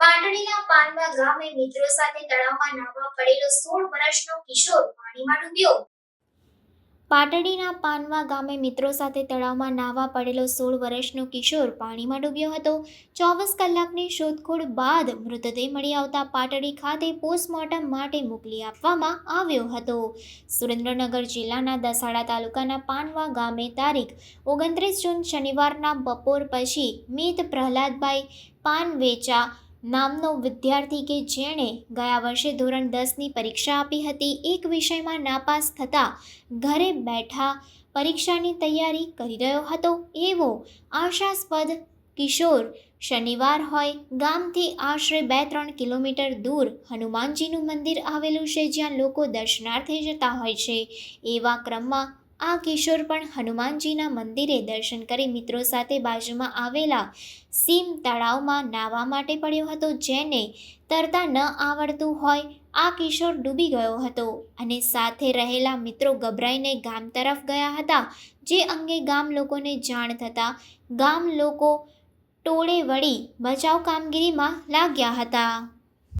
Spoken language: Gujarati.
પાટડીના પાનવા ગામે મિત્રો સાથે તળાવમાં નાહવા પડેલો સોળ વર્ષનો કિશોર પાણીમાં ડૂબ્યો. પાટડીના પાનવા ગામે મિત્રો સાથે તળાવમાં નાહવા પડેલો સોળ વર્ષનો કિશોર પાણીમાં ડૂબ્યો હતો. ચોવીસ કલાકની શોધખોળ બાદ મૃતદેહ મળી આવતા પાટડી ખાતે પોસ્ટમોર્ટમ માટે મોકલી આપવામાં આવ્યો હતો. સુરેન્દ્રનગર જિલ્લાના દસાડા તાલુકાના પાનવા ગામે તારીખ ઓગણત્રીસ જૂન શનિવારના બપોર પછી મિત પ્રહલાદભાઈ પાનવેચા નામનો વિદ્યાર્થી કે જેણે ગયા વર્ષે ધોરણ દસની પરીક્ષા આપી હતી, એક વિષયમાં નાપાસ થતાં ઘરે બેઠા પરીક્ષાની તૈયારી કરી રહ્યો હતો. એવો આશાસ્પદ કિશોર શનિવાર હોય, ગામથી આશરે બે ત્રણ કિલોમીટર દૂર હનુમાનજીનું મંદિર આવેલું છે, જ્યાં લોકો દર્શનાર્થે જતા હોય છે. એવા ક્રમમાં આ કિશોર પણ હનુમાનજીના મંદિરે દર્શન કરી મિત્રો સાથે બાજુમાં આવેલા સીમ તળાવમાં નાહવા માટે પડ્યો હતો, જેને તરતા ન આવડતું હોય, આ કિશોર ડૂબી ગયો હતો અને સાથે રહેલા મિત્રો ગભરાઈને ગામ તરફ ગયા હતા, જે અંગે ગામ લોકોને જાણ થતાં ગામ લોકો ટોળે વળી બચાવ કામગીરીમાં લાગ્યા હતા.